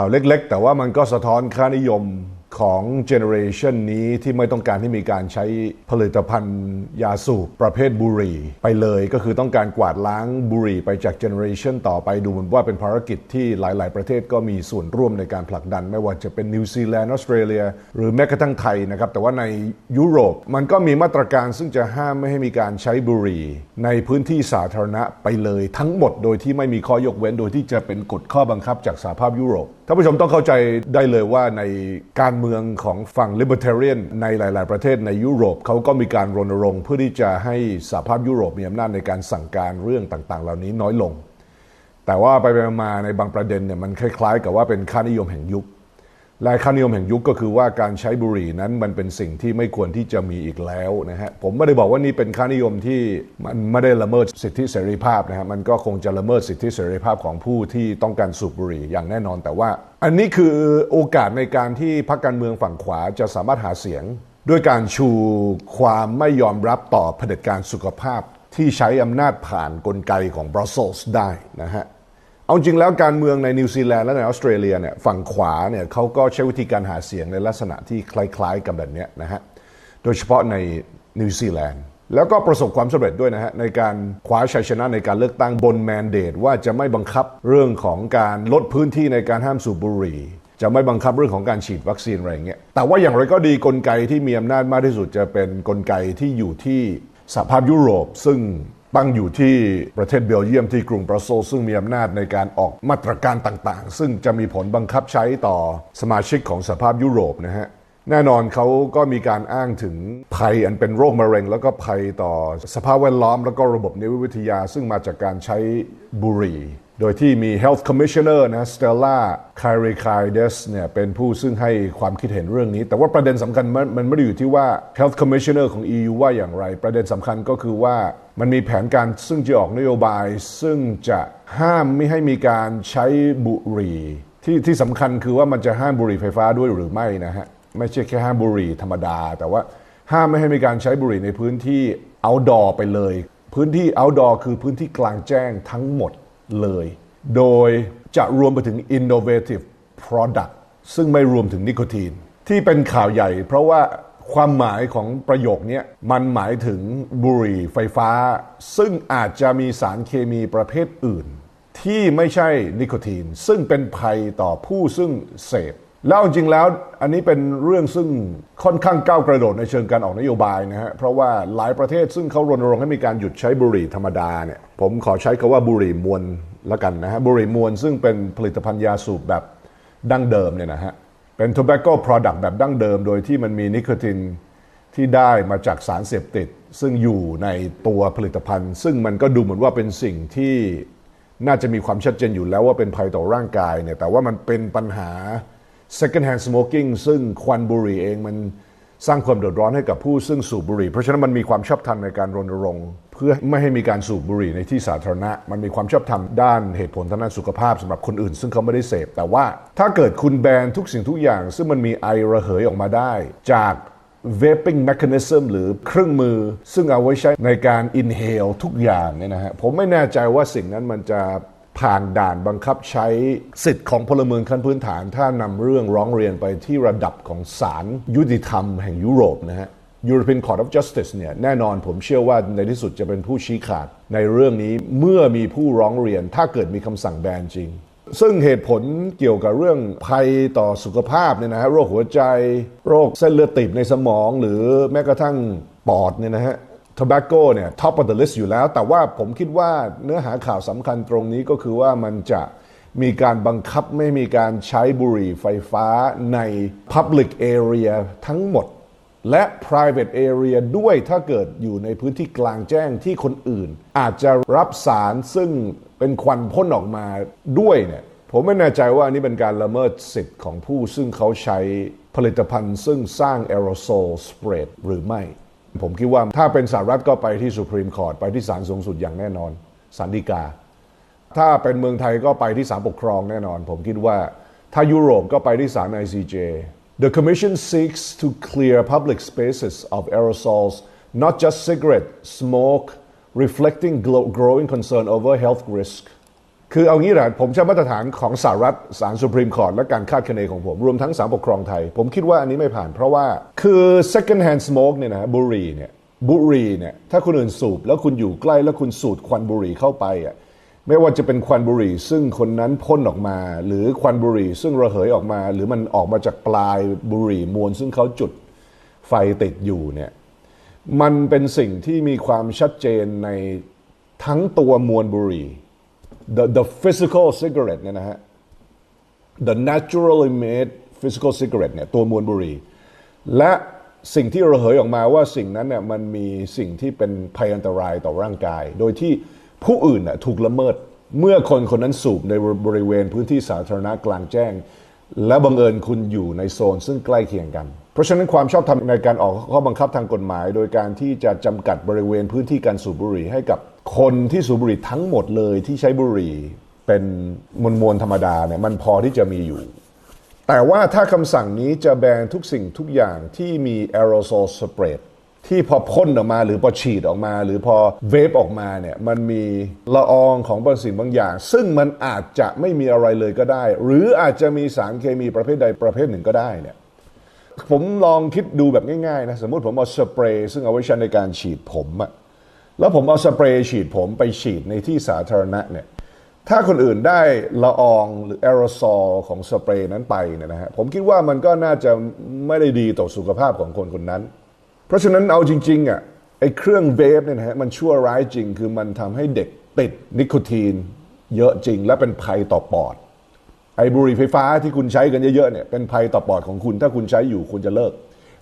ข่าวเล็ก ๆ แต่ว่ามันก็สะท้อนค่านิยม ของเจเนอเรชันนี้ที่ไม่ต้องการที่มีการใช้ผลิตภัณฑ์ยาสูบประเภทบุหรี่ ไปเลยก็คือต้องการกวาดล้างบุหรี่ไปจากเจเนอเรชันต่อไปดูเหมือนว่าเป็นภารกิจที่หลาย ๆ ประเทศก็มีส่วนร่วมในการผลักดัน ไม่ว่าจะเป็นนิวซีแลนด์ออสเตรเลียหรือแม้กระทั่งไทยนะครับแต่ว่าในยุโรปมันก็มีมาตรการซึ่งจะห้ามไม่ให้มีการใช้บุหรี่ ในพื้นที่สาธารณะไปเลยทั้งหมดโดยที่ไม่มีข้อยกเว้นโดยที่จะเป็นกฎข้อบังคับจากสหภาพยุโรปท่านผู้ชมต้องเข้าใจได้เลยว่าในการเมืองืองของฝั่ง libertarian ในหลาย ๆ ประเทศในยุโรปเขาก็มีการรณรงค์เพื่อที่จะให้สหภาพยุโรปมีอำนาจในการสั่งการเรื่องต่าง ๆ เหล่านี้น้อยลง แต่ว่าไปมาในบางประเด็นเนี่ยมันคล้าย ๆ กับว่าเป็นค่านิยมแห่งยุค และค่านิยมแห่งยุคก็คือว่าการใช้บุหรี่นั้นมันเป็นสิ่งที่ไม่ควรที่จะมีอีกแล้วนะฮะผมไม่ได้บอกว่านี่เป็นค่านิยมที่มันไม่ได้ละเมิดสิทธิเสรีภาพนะฮะมันก็คงจะละเมิดสิทธิเสรีภาพของผู้ที่ต้องการสูบบุหรี่อย่างแน่นอนแต่ว่า อันนี้คือโอกาสในการที่พรรคการเมืองฝั่งขวาจะสามารถหาเสียง ด้วยการชูความไม่ยอมรับต่อเผด็จการสุขภาพที่ใช้อำนาจผ่านนกลไกของบรัสเซลส์ได้นะฮะ เอาจริงแล้วการเมืองในนิวซีแลนด์และในออสเตรเลียเนี่ยฝั่งขวาเนี่ยเขาก็ใช้วิธีการหาเสียงในลักษณะที่คล้ายๆ กันแบบนี้นะฮะโดยเฉพาะในนิวซีแลนด์แล้วก็ประสบความสำเร็จด้วยนะฮะในการคว้าชัยชนะในการเลือกตั้งบนแมนเดตว่าจะไม่บังคับเรื่องของการลดพื้นที่ในการห้ามสูบบุหรี่จะไม่บังคับเรื่องของการฉีดวัคซีนอะไรเงี้ยแต่ว่าอย่างไรก็ดีกลไกที่มีอำนาจมากที่สุดจะเป็นนกลไกที่อยู่ที่สหภาพยุโรป ซึ่ง ตั้งอยู่ที่ประเทศเบลเยียมที่กรุงบรัสเซลซึ่งมีอำนาจในการออกมาตรการต่างๆ ซึ่งจะมีผลบังคับใช้ต่อสมาชิกของสภาพยุโรปนะฮะแน่นอนเขาก็มีการอ้างถึงภัยอันเป็นโรคมะเร็ง แล้วก็ภัยต่อสภาพแวดล้อม แล้วก็ระบบนิเวศวิทยา ซึ่งมาจากการใช้บุหรี่ โดยที่มี Health Commissioner นะ Stella k y r i k a i d e s เนี่ยเป็นผู้ซึ่งให้ความคิดเห็นเรื่องนี้ แต่ว่าประเด็นสำคัญมันมันไม่ได้อยู่ที่ว่า Health Commissioner ของ EU ว่าอย่างไร ประเด็นสำคัญก็คือว่ามันมีแผนการซึ่งจะออกนโยบาย ซึ่งจะห้ามไม่ให้มีการใช้บุหรี่ที่ที่สำคัญคือว่ามันจะห้ามบุหรี่ไฟฟ้าด้วยหรือไม่นะฮะ ไม่ใช่แค่ห้ามบุหรี่ธรรมดา แต่ว่าห้ามไม่ให้มีการใช้บุหรี่ในพื้นที่ outdoor ไปเลย พื้นที่ outdoor คือพื้นที่กลางแจ้งทั้งหมด เลย โดยจะรวมไปถึง innovative product ซึ่งไม่รวมถึงนิโคตินที่เป็นข่าวใหญ่ เพราะว่าความหมายของประโยคนี้มันหมายถึงบุหรี่ไฟฟ้า ซึ่งอาจจะมีสารเคมีประเภทอื่น ที่ไม่ใช่นิโคตินซึ่งเป็นภัยต่อผู้ซึ่งเสพ แล้วจริงแล้วอันนี้เป็นเรื่องซึ่งค่อนข้างก้าวกระโดดในเชิงการออกนโยบายนะฮะเพราะว่าหลายประเทศซึ่งเขารณรงค์ให้มีการหยุดใช้บุหรี่ธรรมดาเนี่ยผมขอใช้คาว่าบุหรี่มวลละกันนะฮะบุหรี่มวลซึ่งเป็นผลิตภัณฑ์ยาสูบแบบดั้งเดิมเนี่ยนะฮะเป็น tobacco product แบบดั้งเดิม โดยที่มันมีนิโคตินที่ได้มาจากสารเสพติด ซึ่งอยู่ในตัวผลิตภัณฑ์ ซึ่งมันก็ดูเหมือนว่าเป็นสิ่งที่น่าจะมีความชัดเจนอยู่แล้วว่าเป็นภัยต่อร่างกายเนี่ยแต่ว่ามันเป็นปัญหา second hand smoking ซึ่งควันบุหรี่เองมันสร้างความเดือดร้อนให้กับผู้ซึ่งสูบบุหรี่ เพราะฉะนั้นมันมีความชอบธรรมในการรณรงค์ เพื่อไม่ให้มีการสูบบุหรี่ในที่สาธารณะ มันมีความชอบธรรมด้านเหตุผลทางด้านสุขภาพสำหรับคนอื่น ซึ่งเขาไม่ได้เสพ แต่ว่าถ้าเกิดคุณแบนทุกสิ่งทุกอย่าง ซึ่งมันมีไอระเหยออกมาได้ จาก vaping mechanism หรือเครื่องมือ ซึ่งเอาไว้ใช้ในการ inhale ทุกอย่างเนี่ยนะฮะผมไม่แน่ใจว่าสิ่งนั้นมันจะ ผ่านด่านบังคับใช้สิทธิ์ของพลเมืองขั้นพื้นฐาน ถ้านำเรื่องร้องเรียนไปที่ระดับของศาลยุติธรรมแห่งยุโรปนะฮะ European Court of Justice เนี่ยแน่นอนผมเชื่อว่าในที่สุดจะเป็นผู้ชี้ขาด ในเรื่องนี้เมื่อมีผู้ร้องเรียนถ้าเกิดมีคำสั่งแบนจริง ซึ่งเหตุผลเกี่ยวกับเรื่องภัยต่อสุขภาพเนี่ยนะฮะโรคหัวใจ โรคเส้นเลือดตีบในสมอง หรือแม้กระทั่งปอดเนี่ยนะฮะ tobacco เนี่ย top of the list อยู่แล้ว แต่ว่าผมคิดว่าเนื้อหาข่าวสำคัญตรงนี้ก็คือว่ามันจะมีการบังคับไม่มีการใช้บุหรี่ไฟฟ้าใน public area ทั้งหมด และ private area ด้วยถ้าเกิดอยู่ในพื้นที่กลางแจ้งที่คนอื่น อาจจะรับสารซึ่งเป็นควันพ่นออกมาด้วยเนี่ยผมไม่แน่ใจว่านี่เป็นการละเมิดสิทธิ์ของผู้ซึ่งเขาใช้ผลิตภัณฑ์ซึ่งสร้าง aerosol spray หรือไม่ ผมคิดว่าถ้าเป็นสหรัฐก็ไปที่สุพรีมคอร์ตไปที่ศาลสูงสุดอย่างแน่นอนศาลฎีกา ถ้าเป็นเมืองไทยก็ไปที่ศาลปกครองแน่นอน ผมคิดว่าถ้ายุโรปก็ไปที่ศาล ICJ The Commission seeks to clear public spaces of aerosols not just cigarette smoke reflecting growing concern over health risk คือเอางี้แหละผมใช้มาตรฐานของสหรัฐศาลสุพรีมคอร์ทและการคาดคะเนของผม รวมทั้งศาลปกครองไทย ผมคิดว่าอันนี้ไม่ผ่าน เพราะว่าคือ second hand smoke เนี่ยนะบุหรี่เนี่ยบุหรี่เนี่ยถ้าคนอื่นสูบแล้วคุณอยู่ใกล้แล้วคุณสูดควันบุหรี่เข้าไปอะไม่ว่าจะเป็นควันบุหรี่ ซึ่งคนนั้นพ่นออกมา หรือควันบุหรี่ ซึ่งระเหยออกมา หรือมันออกมาจากปลายบุหรี่มวลซึ่งเขาจุดไฟติดอยู่เนี่ยมันเป็นสิ่งที่มีความชัดเจนในทั้งตัวมวลบุหรี่ the the physical cigarette เนี่ยนะฮะ the naturally made physical cigarette เนี่ยตัวมวลบุหรี่ และสิ่งที่ระเหยออกมาว่าสิ่งนั้นเนี่ยมันมีสิ่งที่เป็นภัยอันตรายต่อร่างกาย โดยที่ผู้อื่นน่ะถูกละเมิดเมื่อคนคนนั้นสูบในบริเวณพื้นที่สาธารณะกลางแจ้ง และบังเอิญคุณอยู่ในโซนซึ่งใกล้เคียงกัน เพราะฉะนั้นความชอบธรรมในการออกข้อบังคับทางกฎหมาย โดยการที่จะจำกัดบริเวณพื้นที่การสูบบุหรี่ให้กับ คนที่สูบบุหรี่ทั้งหมดเลยที่ใช้บุหรี่เป็นมวลมวลธรรมดาเนี่ยมันพอที่จะมีอยู่ แต่ว่าถ้าคำสั่งนี้จะแบนทุกสิ่งทุกอย่างที่มีแอโรโซลสเปรดที่พอพ่นออกมาหรือพอฉีดออกมา หรือพอเวฟออกมาเนี่ยมันมีละอองของบางสิ่งบางอย่าง ซึ่งมันอาจจะไม่มีอะไรเลยก็ได้ หรืออาจจะมีสารเคมีประเภทใดประเภทหนึ่งก็ได้เนี่ยผมลองคิดดูแบบง่ายๆนะสมมติผมเอาสเปรย์ซึ่งเอาไว้ใช้ในการฉีดผมอะ แล้วผมเอาสเปรย์ฉีดผมไปฉีดในที่สาธารณะเนี่ยถ้าคนอื่นได้ละอองหรือแอโรซอลของสเปรย์นั้นไปเนี่ยนะฮะผมคิดว่ามันก็น่าจะไม่ได้ดีต่อสุขภาพของคนคนนั้น เพราะฉะนั้นเอาจริงๆอะไอ้เครื่องเวฟเนี่ยนะฮะมันชั่วร้ายจริง คือมันทำให้เด็กติดนิโคตีน เยอะจริงและเป็นภัยต่อปอด ไอ้บุหรี่ไฟฟ้าที่คุณใช้กันเยอะๆเนี่ยเป็นภัยต่อปอดของคุณ ถ้าคุณใช้อยู่คุณจะเลิก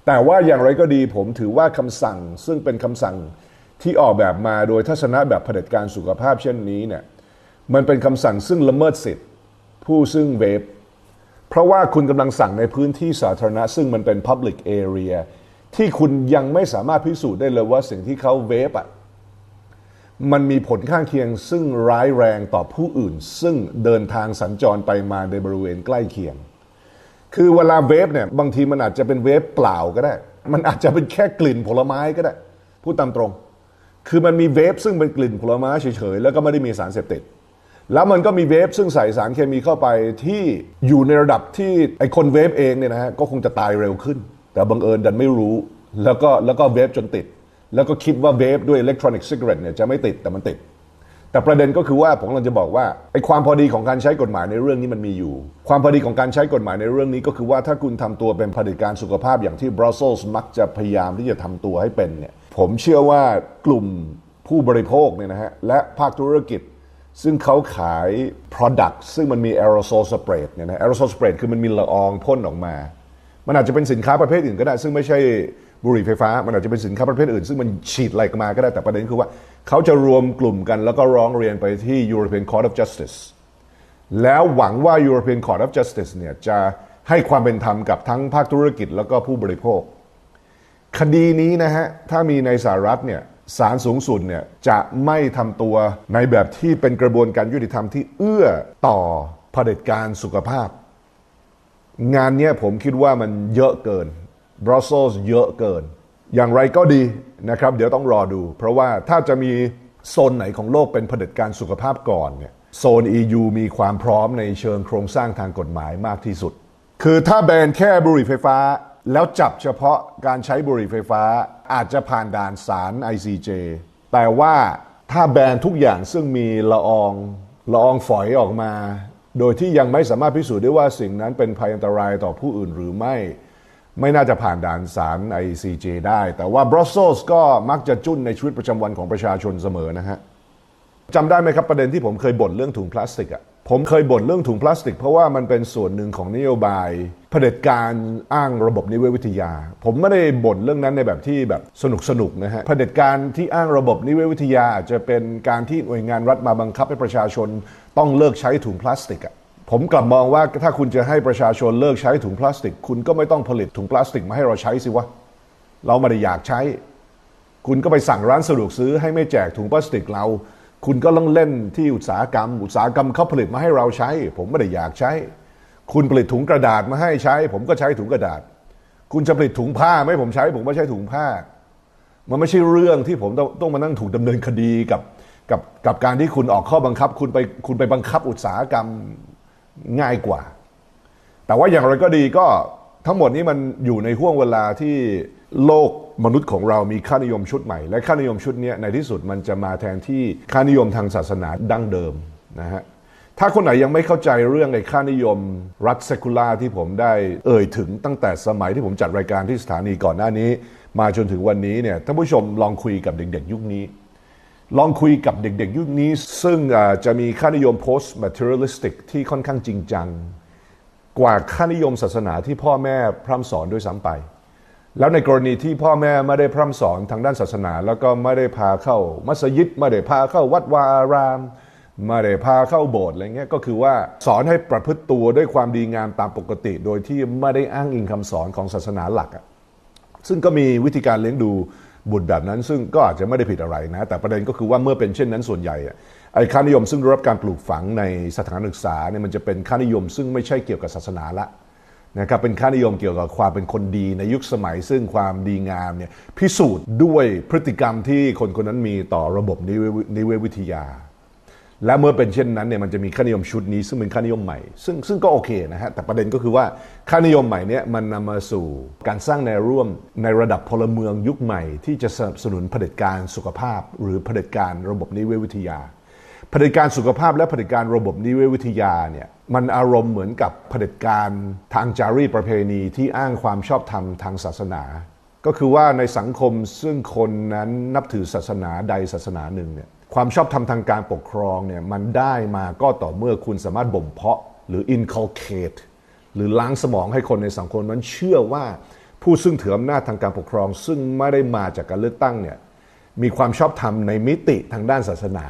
แต่ว่าอย่างไรก็ดีผมถือว่าคำสั่งซึ่งเป็นคำสั่ง ที่ออกแบบมาโดยทัศนะแบบเผด็จการสุขภาพเช่นนี้เนี่ยมันเป็นคำสั่งซึ่งละเมิดสิทธิ์ผู้ซึ่งเวฟเพราะว่าคุณกำลังสั่งในพื้นที่สาธารณะ ซึ่งมันเป็น public area ที่คุณยังไม่สามารถพิสูจน์ได้เลยว่าสิ่งที่เขาเวฟอะมันมีผลข้างเคียงซึ่งร้ายแรงต่อผู้อื่น ซึ่งเดินทางสัญจรไปมาในบริเวณใกล้เคียง คือเวลาเวฟเนี่ยบางทีมันอาจจะเป็นเวฟเปล่าก็ได้ มันอาจจะเป็นแค่กลิ่นผลไม้ก็ได้ พูดตามตรง คือมันมีเวฟซึ่งเป็นกลิ่นผลไม้เฉยๆ แล้วก็ไม่ได้มีสารเสพติด แล้วมันก็มีเวฟซึ่งใส่สารเคมีเข้าไปที่อยู่ในระดับที่ไอคนเวฟเองเนี่ยนะฮะก็คงจะตายเร็วขึ้น แต่บังเอิญดันไม่รู้ แล้วก็แล้วก็เวฟจนติด แล้วก็คิดว่าเวฟด้วยอิเล็กทรอนิกส์ซิกเรตเนี่ยจะไม่ติดแต่มันติด แต่ประเด็นก็คือว่าผมกำลังจะบอกว่าไอความพอดีของการใช้กฎหมายในเรื่องนี้มันมีอยู่ ความพอดีของการใช้กฎหมายในเรื่องนี้ก็คือว่าถ้าคุณทำตัวเป็นผด็จการสุขภาพอย่างที่บรัสเซลส์มักจะพยายามที่จะทำตัวให้เป็นเนี่ย ผมเชื่อว่ากลุ่มผู้บริโภคเนี่ยนะฮะและภาคธุรกิจ ซึ่งเขาขาย product ซึ่งมันมี aerosol spray เนี่ยนะ aerosol spray คือมันมีละอองพ่นออกมา มันอาจจะเป็นสินค้าประเภทอื่นก็ได้ ซึ่งไม่ใช่บุหรี่ไฟฟ้า มันอาจจะเป็นสินค้าประเภทอื่น ซึ่งมันฉีดอะไรกมาก็ได้แต่ประเด็นคือว่า เขาจะรวมกลุ่มกันแล้วก็ร้องเรียนไปที่ European Court of Justice แล้วหวังว่า European Court of Justice เนี่ยจะให้ความเป็นธรรมกับทั้งภาคธุรกิจแล้วก็ผู้บริโภค คดีนี้นะฮะ ถ้ามีในสหรัฐเนี่ยศาลสูงสุดเนี่ยจะไม่ทำตัวในแบบที่เป็นกระบวนการยุติธรรมที่เอื้อต่อเผด็จการสุขภาพ งานเนี้ยผมคิดว่ามันเยอะเกินบรัสเซลส์เยอะเกิน อย่างไรก็ดีนะครับ เดี๋ยวต้องรอดู เพราะว่าถ้าจะมีโซนไหนของโลกเป็นเผด็จการสุขภาพก่อนเนี่ยโซน EU มีความพร้อมในเชิงโครงสร้างทางกฎหมายมากที่สุด คือถ้าแบนแค่บุหรี่ไฟฟ้า แล้วจับเฉพาะการใช้บุหรี่ไฟฟ้าอาจจะผ่านด่านศาล ICJ แต่ว่าถ้าแบนทุกอย่างซึ่งมีละอองละอองฝอยออกมา โดยที่ยังไม่สามารถพิสูจน์ได้ว่าสิ่งนั้นเป็นภัยอันตรายต่อผู้อื่นหรือไม่ ไม่น่าจะผ่านด่านศาล ICJ ได้ แต่ว่าบรัสเซลส์ก็มักจะจุ้นในชีวิตประจำวันของประชาชนเสมอนะฮะจำได้ไหมครับประเด็นที่ผมเคยบ่นเรื่องถุงพลาสติกอะ ผมเคยบ่นเรื่องถุงพลาสติก เพราะว่ามันเป็นส่วนหนึ่งของนโยบายเผด็จการอ้างระบบนิเวศวิทยา ผมไม่ได้บ่นเรื่องนั้นในแบบที่แบบสนุกสนุกนะฮะเผด็จการที่อ้างระบบนิเวศวิทยาอาจจะเป็นการที่หน่วยงานรัฐมาบังคับให้ประชาชนต้องเลิกใช้ถุงพลาสติกอะผมกลับมองว่าถ้าคุณจะให้ประชาชนเลิกใช้ถุงพลาสติก คุณก็ไม่ต้องผลิตถุงพลาสติกมาให้เราใช้สิวะเราไม่ได้อยากใช้ คุณก็ไปสั่งร้านสะดวกซื้อให้ไม่แจกถุงพลาสติกเรา คุณก็ต้องเล่นที่อุตสาหกรรม อุตสาหกรรมเขาผลิตมาให้เราใช้ ผมไม่ได้อยากใช้ คุณผลิตถุงกระดาษมาให้ใช้ ผมก็ใช้ถุงกระดาษ คุณจะผลิตถุงผ้าไม่ผมใช้ ผมก็ใช้ถุงผ้า มันไม่ใช่เรื่องที่ผมต้องต้องมานั่งถูกดำเนินคดีกับกับกับการที่คุณออกข้อบังคับ คุณไปคุณไปบังคับอุตสาหกรรมง่ายกว่า แต่ว่าอย่างไรก็ดีก็ทั้งหมดนี้มันอยู่ในห่วงเวลาที่โลก มนุษย์ของเรามีค่านิยมชุดใหม่ และค่านิยมชุดนี้ในที่สุดมันจะมาแทนที่ค่านิยมทางศาสนาดั้งเดิมนะฮะถ้าคนไหนยังไม่เข้าใจเรื่องในค่านิยมรัฐเซคุล่าที่ผมได้เอ่ยถึงตั้งแต่สมัยที่ผมจัดรายการที่สถานีก่อนหน้านี้ มาจนถึงวันนี้เนี่ยท่านผู้ชมลองคุยกับเด็ก ๆ ยุคนี้ ลองคุยกับเด็ก ๆ ยุคนี้ ซึ่งจะมีค่านิยม post materialistic ที่ค่อนข้างจริงจัง กว่าค่านิยมศาสนาที่พ่อแม่พร่ำสอนด้วยซ้ำไป แล้วในกรณีที่พ่อแม่ไม่ได้พร่ำสอนทางด้านศาสนา แล้วก็ไม่ได้พาเข้ามัสยิดไม่ได้พาเข้าวัดวาอารามไม่ได้พาเข้าโบสถ์อะไรเงี้ยก็คือว่าสอนให้ประพฤติตัวด้วยความดีงามตามปกติ โดยที่ไม่ได้อ้างอิงคำสอนของศาสนาหลักอะซึ่งก็มีวิธีการเลี้ยงดูบุตรแบบนั้น ซึ่งก็อาจจะไม่ได้ผิดอะไรนะ แต่ประเด็นก็คือว่าเมื่อเป็นเช่นนั้นส่วนใหญ่ไอ้ค่านิยมซึ่งได้รับการปลูกฝังในสถานศึกษาเนี่ยมันจะเป็นค่านิยมซึ่งไม่ใช่เกี่ยวกับศาสนาละ นะครับเป็นค่านิยมเกี่ยวกับความเป็นคนดีในยุคสมัย ซึ่งความดีงามเนี่ยพิสูจน์ด้วยพฤติกรรมที่คนคนนั้นมีต่อระบบนิเวศวิทยา และเมื่อเป็นเช่นนั้นเนี่ยมันจะมีค่านิยมชุดนี้ ซึ่งเป็นค่านิยมใหม่ ซึ่งซึ่งก็โอเคนะฮะแต่ประเด็นก็คือว่าค่านิยมใหม่เนี่ยมันนำมาสู่การสร้างแนวร่วมในระดับพลเมืองยุคใหม่ ที่จะสนับสนุนเผด็จการสุขภาพ หรือเผด็จการระบบนิเวศวิทยา เผด็จการสุขภาพและเผด็จการระบบนิเวศวิทยาเนี่ยมันอารมณ์เหมือนกับเผด็จการทางจารีประเพณีที่อ้างความชอบธรรมทางศาสนา ก็คือว่าในสังคมซึ่งคนนั้นนับถือศาสนาใดศาสนาหนึ่งเนี่ยความชอบธรรมทางการปกครองเนี่ยมันได้มาก็ต่อเมื่อคุณสามารถบ่มเพาะหรือ inculcate หรือล้างสมองให้คนในสังคมนั้นเชื่อว่าผู้ซึ่งถืออำนาจทางการปกครอง ซึ่งไม่ได้มาจากการเลือกตั้งเนี่ยมีความชอบธรรมในมิติทางด้านศาสนา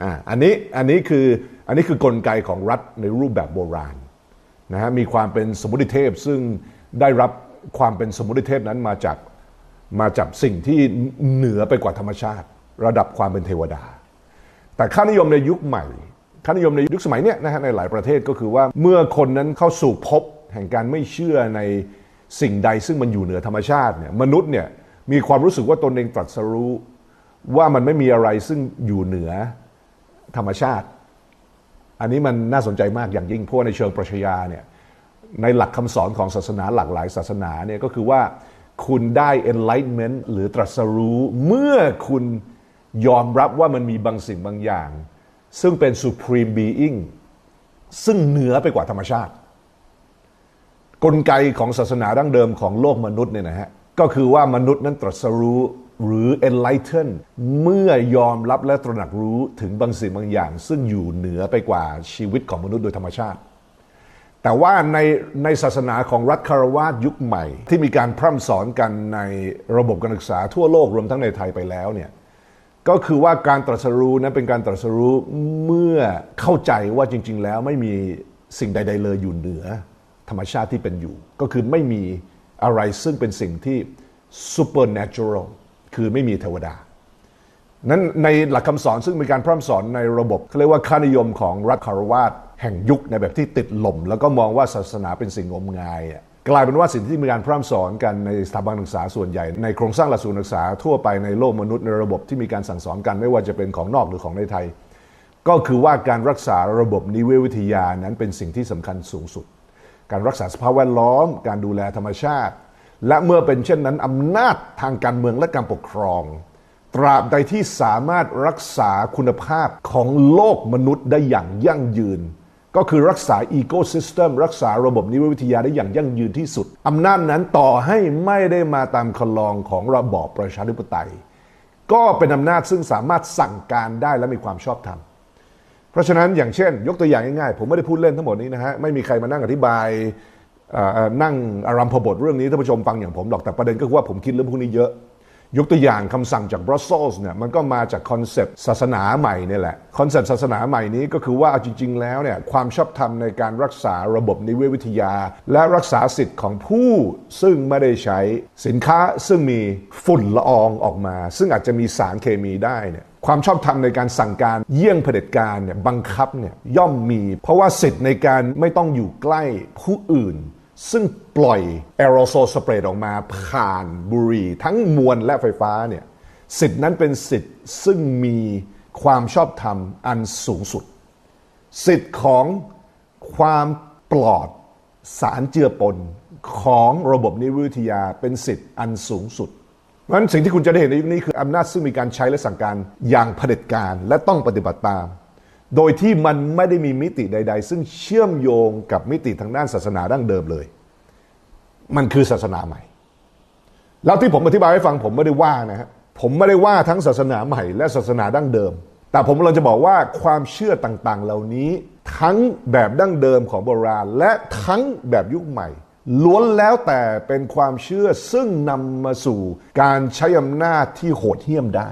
อ่าอันนี้อันนี้คืออันนี้คือกลไกของรัฐในรูปแบบโบราณนะฮะมีความเป็นสมุติเทพซึ่งได้รับความเป็นสมุติเทพนั้นมาจากมาจากสิ่งที่เหนือไปกว่าธรรมชาติ ระดับความเป็นเทวดา แต่ค่านิยมในยุคใหม่ค่านิยมในยุคสมัยเนี้ยนะฮะในหลายประเทศก็คือว่าเมื่อคนนั้นเข้าสู่ภพแห่งการไม่เชื่อในสิ่งใดซึ่งมันอยู่เหนือธรรมชาติเนี่ยมนุษย์เนี่ยมีความรู้สึกว่าตนเองตรัสรู้ว่ามันไม่มีอะไรซึ่งอยู่เหนือ ธรรมชาติ อันนี้มันน่าสนใจมากอย่างยิ่งเพราะในเชิงปรัชญาเนี่ยในหลักคำสอนของศาสนาหลากหลายศาสนาเนี่ยก็คือว่าคุณได้ enlightenment หรือตรัสรู้เมื่อคุณยอมรับว่ามันมีบางสิ่งบางอย่าง ซึ่งเป็น supreme being ซึ่งเหนือไปกว่าธรรมชาติ กลไกของศาสนาดั้งเดิมของโลกมนุษย์เนี่ยนะฮะก็คือว่ามนุษย์นั้นตรัสรู้ หรือ enlighten เมื่อยอมรับและตระหนักรู้ถึงบางสิ่งบางอย่าง ซึ่งอยู่เหนือไปกว่าชีวิตของมนุษย์โดยธรรมชาติ แต่ว่าในในศาสนาของรัฐคารวาสยุคใหม่ ที่มีการพร่ำสอนกันในระบบการศึกษาทั่วโลกรวมทั้งในไทยไปแล้วเนี่ยก็คือว่าการตรัสรู้นั้นเป็นการตรัสรู้เมื่อเข้าใจว่าจริง ๆ แล้วไม่มีสิ่งใด ๆ เลยอยู่เหนือ ธรรมชาติที่เป็นอยู่ ก็คือไม่มีอะไรซึ่งเป็นสิ่งที่ supernatural คือไม่มีเทวดา นั้นในหลักคำสอนซึ่งมีการพร่ำสอนในระบบเขาเรียกว่าค่านิยมของรัฐคารวาสแห่งยุคในแบบที่ติดหล่ม แล้วก็มองว่าศาสนาเป็นสิ่งงมงายกลายเป็นว่าสิ่งที่มีการพร่ำสอนกันในสถาบันศึกษาส่วนใหญ่ ในโครงสร้างหลักสูตรศึกษาทั่วไปในโลกมนุษย์ในระบบที่มีการสั่งสอนกันไม่ว่าจะเป็นของนอกหรือของในไทย ก็คือว่าการรักษาระบบนิเวศวิทยานั้นเป็นสิ่งที่สำคัญสูงสุด การรักษาสภาพแวดล้อม การดูแลธรรมชาติ และเมื่อเป็นเช่นนั้นอำนาจทางการเมืองและการปกครอง ตราบใดที่สามารถรักษาคุณภาพของโลกมนุษย์ได้อย่างยั่งยืน ก็คือรักษาอีโคซิสเต็มรักษาระบบนิเวศวิทยาได้อย่างยั่งยืนที่สุด อำนาจนั้นต่อให้ไม่ได้มาตามคลองของระบอบประชาธิปไตย ก็เป็นอำนาจซึ่งสามารถสั่งการได้และมีความชอบธรรมเพราะฉะนั้นอย่างเช่น ยกตัวอย่างง่ายๆผมไม่ได้พูดเล่นทั้งหมดนี้นะฮะไม่มีใครมานั่งอธิบาย นั่งอารัมพบทเรื่องนี้ท่านผู้ชมฟังอย่างผมหรอกแต่ประเด็นก็คือว่าผมคิดเรื่องพวกนี้เยอะ ยกตัวอย่างคำสั่งจากบรัสเซลส์เนี่ยมันก็มาจากคอนเซปต์ศาสนาใหม่นี่แหละคอนเซปต์ศาสนาใหม่นี้ก็คือว่าจริง ๆ แล้วเนี่ยความชอบธรรมในการรักษาระบบนิเวศวิทยา และรักษาสิทธิ์ของผู้ซึ่งไม่ได้ใช้สินค้าซึ่งมีฝุ่นละอองออกมา ซึ่งอาจจะมีสารเคมีได้เนี่ยความชอบธรรมในการสั่งการเยี่ยงเผด็จการเนี่ยบังคับเนี่ยย่อมมี เพราะว่าสิทธิ์ในการไม่ต้องอยู่ใกล้ผู้อื่น ซึ่งปล่อยแอโรโซลสเปรดออกมาผ่านบุหรี่ ทั้งมวลและไฟฟ้าเนี่ยสิทธินั้นเป็นสิทธิ์ซึ่งมีความชอบธรรมอันสูงสุด สิทธิ์ของความปลอดสารเจือปนของระบบนิเวศวิทยาเป็นสิทธิ์อันสูงสุดเพราะฉะนั้นสิ่งที่คุณจะได้เห็นในยุคนี้คืออำนาจซึ่งมีการใช้และสั่งการอย่างเผด็จการและต้องปฏิบัติตาม โดยที่มันไม่ได้มีมิติใด ๆ ซึ่งเชื่อมโยงกับมิติทางด้านศาสนาดั้งเดิมเลย มันคือศาสนาใหม่ แล้วที่ผมอธิบายให้ฟังผมไม่ได้ว่านะฮะผมไม่ได้ว่าทั้งศาสนาใหม่และศาสนาดั้งเดิม แต่ผมเราจะบอกว่าความเชื่อต่างๆ เหล่านี้ทั้งแบบดั้งเดิมของโบราณ และทั้งแบบยุคใหม่ ล้วนแล้วแต่เป็นความเชื่อซึ่งนำมาสู่การใช้อำนาจที่โหดเหี้ยมได้